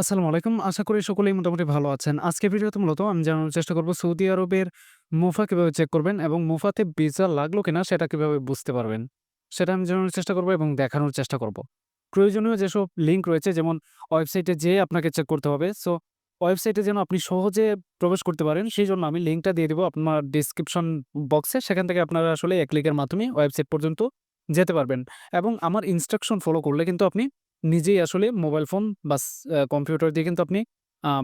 আসসালামু আলাইকুম। আশা করি সকলেই মোটামুটি ভালো আছেন। আজকের ভিডিওতে মূলত আমি জানানোর চেষ্টা করব সৌদি আরবের মুফা কীভাবে চেক করবেন এবং মুফাতে ভিসা লাগল কিনা সেটা কীভাবে বুঝতে পারবেন। সেটা আমি জানানোর চেষ্টা করব এবং দেখানোর চেষ্টা করব। প্রয়োজনীয় যেসব লিঙ্ক রয়েছে, যেমন ওয়েবসাইটে যেয়ে আপনাকে চেক করতে হবে। সো ওয়েবসাইটে যেন আপনি সহজে প্রবেশ করতে পারেন, সেই জন্য আমি লিঙ্কটা দিয়ে দেবো আপনার ডেসক্রিপশন বক্সে। সেখান থেকে আপনারা আসলে এক ক্লিকের মাধ্যমে ওয়েবসাইট পর্যন্ত যেতে পারবেন এবং আমার ইনস্ট্রাকশন ফলো করলে কিন্তু আপনি নিজেই আসলে মোবাইল ফোন বা কম্পিউটার দিয়ে কিন্তু আপনি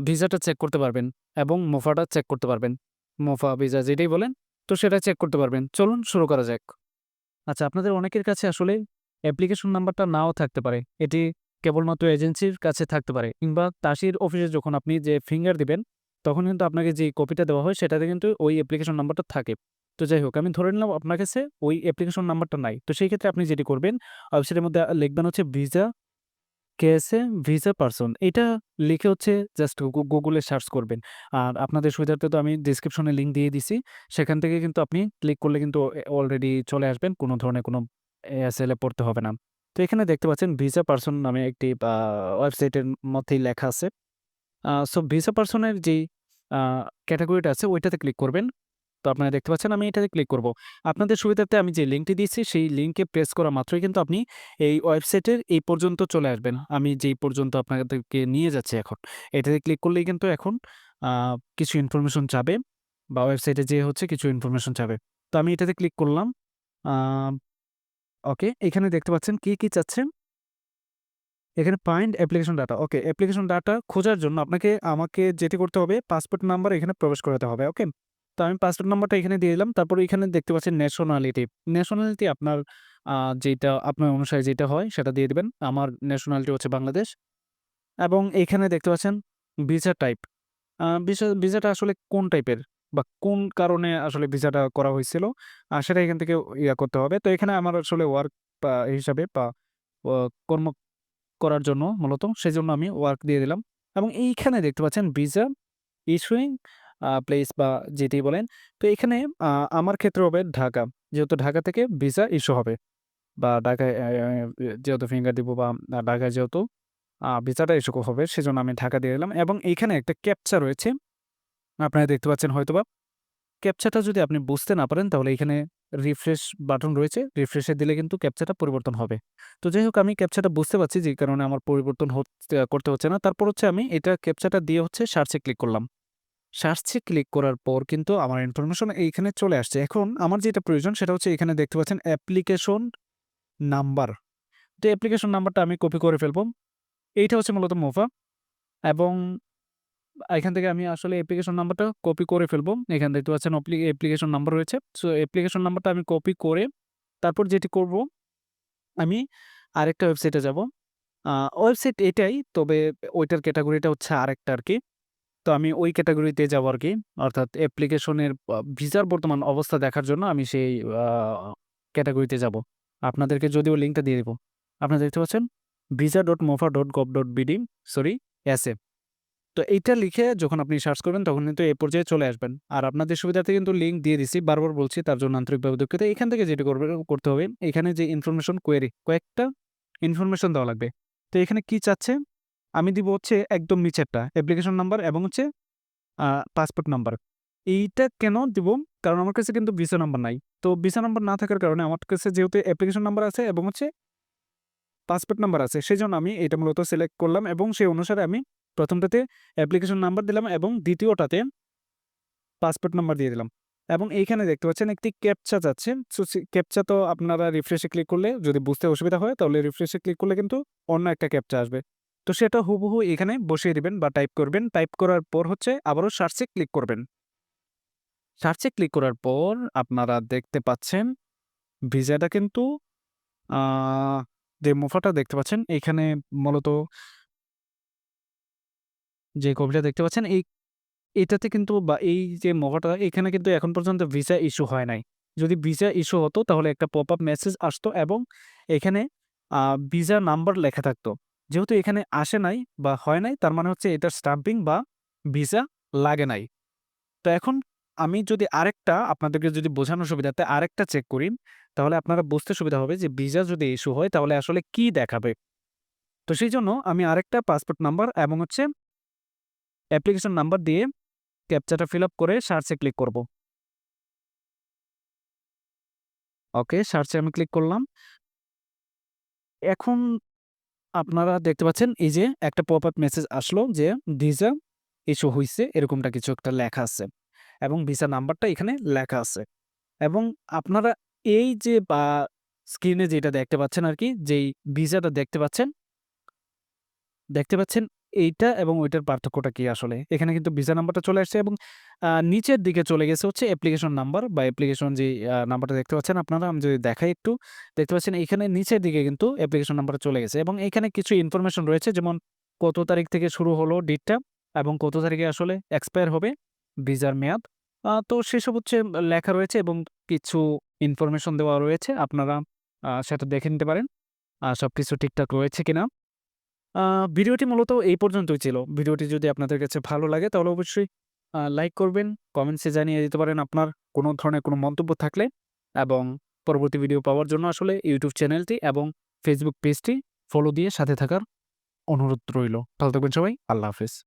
ভিসাটা চেক করতে পারবেন এবং মোফাটা চেক করতে পারবেন। মোফা, ভিসা যেটাই বলেন, তো সেটা চেক করতে পারবেন। চলুন শুরু করা যাক। আচ্ছা আপনাদের অনেকের কাছে আসলে অ্যাপ্লিকেশন নাম্বারটা নাও থাকতে পারে। এটি কেবলমাত্র এজেন্সির কাছে থাকতে পারে কিংবা তাসির অফিসে যখন আপনি যে ফিঙ্গার দিবেন, তখন কিন্তু আপনাকে যে কপিটা দেওয়া হয় সেটাতে কিন্তু ওই অ্যাপ্লিকেশন নাম্বারটা থাকে। তো যাই হোক, আমি ধরে নিলাম আপনার কাছে ওই অ্যাপ্লিকেশন নাম্বারটা নাই। তো সেই ক্ষেত্রে আপনি যেটি করবেন, ওয়েবসাইটের মধ্যে লিখবেন হচ্ছে ভিসা কেএসএ ভিসা পারসন এটা লিখে হচ্ছে জাস্ট গুগলে সার্চ করবেন। আর আপনাদের সুবিধার্থে তো আমি ডেসক্রিপশনে লিঙ্ক দিয়ে দিছি। সেখান থেকে কিন্তু আপনি ক্লিক করলে কিন্তু অলরেডি চলে আসবেন। কোনো ধরনের কোনো হ্যাসেল এ পড়তে হবে না। তো এখানে দেখতে পাচ্ছেন ভিসা পারসন নামে একটি ওয়েবসাইটের মধ্যেই লেখা আছে। সো ভিসা পারসনের যেই ক্যাটাগরিটা আছে, ওইটাতে ক্লিক করবেন। তো আপনারা দেখতে পাচ্ছেন আমি এটাতে ক্লিক করব। আপনাদের সুবিধার্থে আমি যে লিঙ্কটি দিয়েছি সেই লিঙ্কে প্রেস করা মাত্রই কিন্তু আপনি এই ওয়েবসাইটের এই পর্যন্ত চলে আসবেন। আমি যেই পর্যন্ত আপনাদেরকে নিয়ে যাচ্ছি এখন। এটাতে ক্লিক করলেই কিন্তু এখন কিছু ইনফরমেশন চাবে বা ওয়েবসাইটে যে হচ্ছে কিছু ইনফরমেশন চাবে। তো আমি এটাতে ক্লিক করলাম। ওকে এখানে দেখতে পাচ্ছেন কি, কি চাচ্ছে? এখানে find application data. Okay application data খোঁজার জন্য আপনাকে আমাকে যেটি করতে হবে পাসপোর্ট নাম্বার এখানে প্রবেশ করাতে হবে। ওকে? তো আমি পাসপোর্ট নাম্বারটা এখানে দিয়ে দিলাম। তারপর এখানে দেখতে পাচ্ছেন ন্যাশনালিটি। ন্যাশনালিটি আপনার যেটা আপনার অনুসারে যেটা হয় সেটা দিয়ে দেবেন আমার ন্যাশনালিটি হচ্ছে বাংলাদেশ। এবং এইখানে দেখতে পাচ্ছেন ভিসা টাইপ। ভিসা ভিসাটা আসলে কোন টাইপের বা কোন কারণে আসলে ভিসাটা করা হয়েছিল আ, সেটা এখান থেকে ইয়া করতে হবে। তো এখানে আমার আসলে ওয়ার্ক হিসাবে বা কর্ম করার জন্য মূলত সেজন্য আমি ওয়ার্ক দিয়ে দিলাম। এবং এইখানে দেখতে পাচ্ছেন ভিসা ইস্যুইং প্লেস বা যেটি বলেন। তো এখানে আমার ক্ষেত্রে হবে ঢাকা। যেহেতু ঢাকা থেকে ভিসা ইস্যু হবে। বা ঢাকায় যেহেতু ফিঙ্গার দিব বা ঢাকায় যেহেতু ভিসাটা ইস্যু হবে, সেজন্য আমি ঢাকা দিয়ে দিলাম এবং এইখানে একটা ক্যাপচা রয়েছে। আপনারা দেখতে পাচ্ছেন হয়তোবা। ক্যাপচাটা যদি আপনি বুঝতে না পারেন, তাহলে এখানে রিফ্রেশ বাটন রয়েছে। রিফ্রেশে দিলে কিন্তু ক্যাপচাটা পরিবর্তন হবে। তো যাই হোক, আমি ক্যাপচাটা বুঝতে পারছি যে কারণে আমার পরিবর্তন করতে হচ্ছে না। তারপর হচ্ছে আমি এটা ক্যাপচাটা দিয়ে হচ্ছে সার্চে ক্লিক করলাম। সার্চে ক্লিক করার পর কিন্তু আমার ইনফরমেশন এইখানে চলে আসছে। এখন আমার যেটা প্রয়োজন সেটা হচ্ছে এখানে দেখতে পাচ্ছেন অ্যাপ্লিকেশন নাম্বার। তো অ্যাপ্লিকেশন নাম্বারটা আমি কপি করে ফেলব। এইটা হচ্ছে মূলত মুফা এবং এখান থেকে আমি আসলে অ্যাপ্লিকেশন নাম্বারটা কপি করে ফেলব। এখানে দেখতে পাচ্ছেন অ্যাপ্লিকেশন নাম্বার রয়েছে। সো অ্যাপ্লিকেশন নাম্বারটা আমি কপি করে তারপর যেটি করব, আমি আরেকটা ওয়েবসাইটে যাব। ওয়েবসাইট এটাই, তবে ওইটার ক্যাটাগরিটা হচ্ছে আরেকটা আরকি। তো আমি ওই ক্যাটেগরিতে যাব আরকি। অর্থাৎ অ্যাপ্লিকেশনের ভিসার বর্তমান অবস্থা দেখার জন্য আমি সেই ক্যাটেগরিতে যাব। আপনাদেরকে যদিও লিঙ্কটা দিয়ে দিব। আপনারা দেখতে পাচ্ছেন visa.mofa.gov.bd সরি এসএ। তো এইটা লিখে যখন আপনি সার্চ করবেন, তখন কিন্তু এই পর্যায়ে চলে আসবেন। আর আপনাদের সুবিধার্থে কিন্তু লিঙ্ক দিয়ে দিছি। বারবার বলছি, তার জন্য আন্তরিকভাবে দুঃখিত। এখান থেকে যেটি করবে, করতে হবে, এখানে যে ইনফরমেশন কোয়েরি কয়েকটা ইনফরমেশন দেওয়া লাগবে। তো এখানে কি চাচ্ছে? আমি দিব হচ্ছে একদম নিচেরটা অ্যাপ্লিকেশন নাম্বার এবং হচ্ছে পাসপোর্ট নাম্বার। এইটা কেন দিব? কারণ আমার কাছে কিন্তু ভিসা নাম্বার নাই। তো ভিসা নাম্বার না থাকার কারণে আমার কাছে যেহেতু অ্যাপ্লিকেশন নাম্বার আছে এবং হচ্ছে পাসপোর্ট নাম্বার আছে। সেই জন্য আমি এটা মূলত সিলেক্ট করলাম এবং সেই অনুসারে আমি প্রথমটাতে অ্যাপ্লিকেশন নাম্বার দিলাম এবং দ্বিতীয়টাতে পাসপোর্ট নাম্বার দিয়ে দিলাম। এবং এইখানে দেখতে পাচ্ছেন একটি ক্যাপচা চাচ্ছে। সো সে ক্যাপচা তো আপনারা রিফ্রেশে ক্লিক করলে যদি বুঝতে অসুবিধা হয় তাহলে রিফ্রেশে ক্লিক করলে কিন্তু অন্য একটা ক্যাপচা আসবে। তো সেটা হুবহু এখানে বসিয়ে দিবেন বা টাইপ করবেন। টাইপ করার পর হচ্ছে আবারও সার্চে ক্লিক করবেন। সার্চে ক্লিক করার পর আপনারা দেখতে পাচ্ছেন ভিসাটা কিন্তু যে মুফাটা দেখতে পাচ্ছেন এইখানে মূলত যে কপিটা দেখতে পাচ্ছেন, এই, এটাতে কিন্তু বা এই যে মুফাটা, এখানে কিন্তু এখন পর্যন্ত ভিসা ইস্যু হয় নাই। যদি ভিসা ইস্যু হতো তাহলে একটা পপ আপ মেসেজ আসতো এবং এখানে ভিসা নাম্বার লেখা থাকতো। যেহেতু এখানে আসে নাই বা হয় নাই তার মানে হচ্ছে এটার স্টাম্পিং বা ভিসা লাগে নাই। তো এখন আমি যদি আরেকটা আপনাদেরকে যদি বোঝানোর সুবিধাতে আরেকটা চেক করি, তাহলে আপনারা বুঝতে সুবিধা হবে যে ভিসা যদি ইস্যু হয় তাহলে আসলে কি দেখাবে? তো সেই জন্য আমি আরেকটা পাসপোর্ট নাম্বার এবং হচ্ছে অ্যাপ্লিকেশন নাম্বার দিয়ে ক্যাপচাটা ফিল আপ করে সার্চে ক্লিক করব। ওকে, সার্চে আমি ক্লিক করলাম। এখন আপনারা দেখতে পাচ্ছেন, এই যে একটা পপ আপ মেসেজ আসলো যে ভিসা ইস্যু হইছে, এরকমটা কিছু একটা লেখা আছে এবং ভিসা নাম্বারটা এখানে লেখা আছে এবং আপনারা এই যে, বা স্ক্রিনে যেটা দেখতে পাচ্ছেন আর কি, যেই ভিসাটা দেখতে পাচ্ছেন দেখতে পাচ্ছেন এইটা এবং ওইটার পার্থক্যটা কি আসলে? এখানে কিন্তু ভিসা নাম্বারটা চলে আসছে এবং নিচের দিকে চলে গেছে হচ্ছে অ্যাপ্লিকেশন নাম্বার বা অ্যাপ্লিকেশন আ নাম্বারটা দেখতে পাচ্ছেন আপনারা, আমি যদি দেখাই একটু, দেখতে পাচ্ছেন এখানে নিচের দিকে কিন্তু অ্যাপ্লিকেশন নাম্বারটা চলে গেছে এবং এইখানে কিছু ইনফরমেশন রয়েছে যেমন কত তারিখ থেকে শুরু হলো ডেটটা এবং কত তারিখে আসলে এক্সপায়ার হবে ভিসার মেয়াদ। তো সেসব হচ্ছে লেখা রয়েছে এবং কিছু ইনফরমেশন দেওয়া রয়েছে। আপনারা সেটা দেখে নিতে পারেন। আ, সবকিছু ঠিকঠাক রয়েছে কিনা। ভিডিওটি মূলত এই পর্যন্তই ছিল। ভিডিওটি যদি আপনাদের কাছে ভালো লাগে তাহলে অবশ্যই লাইক করবেন, কমেন্টসে জানিয়ে দিতে পারেন আপনার কোনো ধরনের কোনো মন্তব্য থাকলে এবং পরবর্তী ভিডিও পাওয়ার জন্য আসলে ইউটিউব চ্যানেলটি এবং ফেসবুক পেজটি ফলো দিয়ে সাথে থাকার অনুরোধ রইল। ভালো থাকবেন সবাই। আল্লাহ হাফেজ।